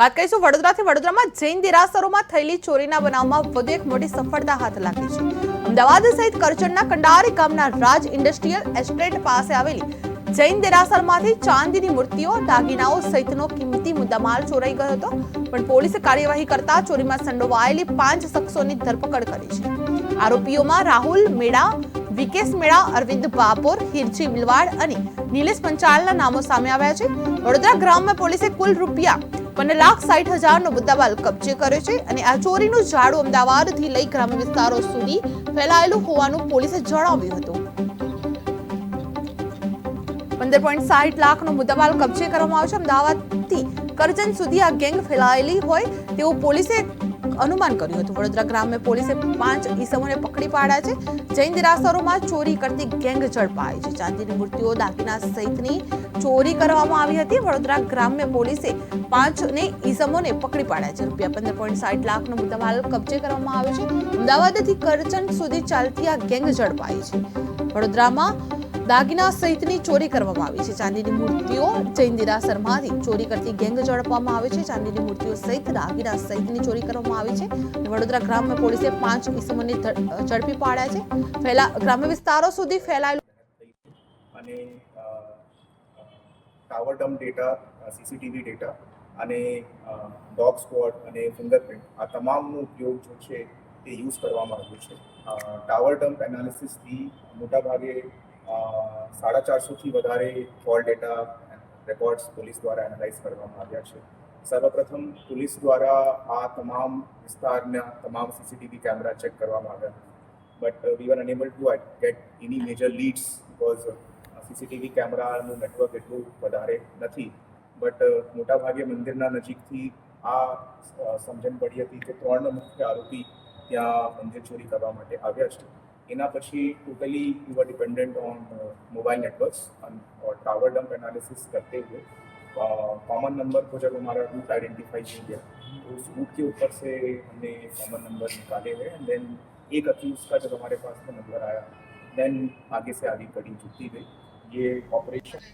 વાત કરીશું વડોદરાથી. વડોદરામાં જૈન દેરાસરોમાં થયેલી ચોરીના બનાવમાં વધુ એક મોટી સફળતા હાથ લાગી છે. અમદાવાદ સહિત કરજણના કંડારી ગામના રાજ ઇન્ડસ્ટ્રીયલ એસ્ટેટ પાસે આવેલી જૈન દેરાસરમાંથી ચાંદીની મૂર્તિઓ, દાગીનાઓ સહિતનો કિંમતી મુદ્દામાલ ચોરાઈ ગયો હતો. પણ પોલીસે કાર્યવાહી કરતા ચોરીમાં સંડોવાયેલી પાંચ શખ્સોની ધરપકડ કરી છે. આરોપીઓમાં રાહુલ મેડા, વિકેશ મેળા અરવિંદ બાપોર, હિરજી મિલવાડ અને નિલેશ પંચાલના નામો સામે આવ્યા છે. વડોદરા ગ્રામમાં પોલીસે કુલ રૂપિયા પંદર લાખ સાઠ હજારનો મુદ્દામાલ કબજે કર્યો છે અને આ ચોરીનું જાડું અમદાવાદથી લઈ ગ્રામ્ય વિસ્તારો સુધી ફેલાયેલું હોવાનું પોલીસે જણાવ્યું હતું. પંદર પોઈન્ટ સાઠ લાખનો મુદ્દામાલ કબજે કરવામાં આવ્યો છે. અમદાવાદથી કરજણ સુધી આ ગેંગ ફેલાયેલી હોય તેવું પોલીસે અનુમાન કર્યું હતું. વડોદરા ગ્રામ્ય પોલીસે પાંચ ઈસમોને પકડી પાડ્યા છે. જૈન દેરાસરોમાં ચોરી કરતી ગેંગ ઝડપાઈ છે. ચાંદીની મૂર્તિઓ દાગીના સહિતની ચોરી કરવામાં આવી હતી. વડોદરા ગ્રામ્ય પોલીસે પાંચને ઈસમોને પકડી પાડ્યા છે. રૂપિયા પંદર પોઈન્ટ સાઠ લાખનો મુદ્દામાલ કબજે કરવામાં આવ્યો છે. અમદાવાદથી કરજણ સુધી ચાલતી આ ગેંગ ઝડપાઈ છે. વડોદરામાં દાગીના સહિતની ચોરી કરવામાં આવી છે. ચાંદીની મૂર્તિઓ જૈન દેરાસરમાંથી ચોરી કરતી ગેંગ ઝડપવામાં આવે છે. ચાંદીની મૂર્તિઓ સહિત દાગીના સહિતની ચોરી કરવામાં આવી છે. વડોદરા ગ્રામ્ય પોલીસે પાંચ ઇસમોને ઝડપી પાડ્યા છે. ફેલા, ગ્રામ્ય વિસ્તારો સુધી ફેલાયેલું અને tower dump data CCTV data અને ડોગ સ્ક્વોડ અને ફિંગરપ્રિન્ટ આ તમામનો ઉપયોગ જો છે તે યુઝ કરવામાં આવ્યો છે. ટાવર ડમ્પ એનાલિસિસથી મોટાભાગે સાડા ચારસોથી વધારે કોલ ડેટા રેકોર્ડ્સ પોલીસ દ્વારા એનાલાઇઝ કરવામાં આવ્યા છે. સર્વપ્રથમ પોલીસ દ્વારા આ તમામ વિસ્તારના તમામ સીસીટીવી કેમેરા ચેક કરવામાં આવ્યા. But we were unable to get any major leads uh, CCTV કેમેરાનું નેટવર્ક એટલું વધારે નથી. બટ મોટાભાગે મંદિરના નજીકથી આ સમજણ પડી હતી કે ત્રણ મુખ્ય આરોપી ત્યાં મંદિર ચોરી કરવા માટે આવ્યા છે. એના પછી totally we were dependent on mobile networks और टावर डंप एनालिसिस करते हुए कॉमन नंबर को जब हमारा रूट आइडेंटिफाई किया गया तो उस रूट के ऊपर से हमने कॉमन नंबर निकाले हैं एंड देन एक अक्यूज का जब हमारे पास में नंबर आया देन आगे से आगे कड़ी जुड़ती गई ये ऑपरेशन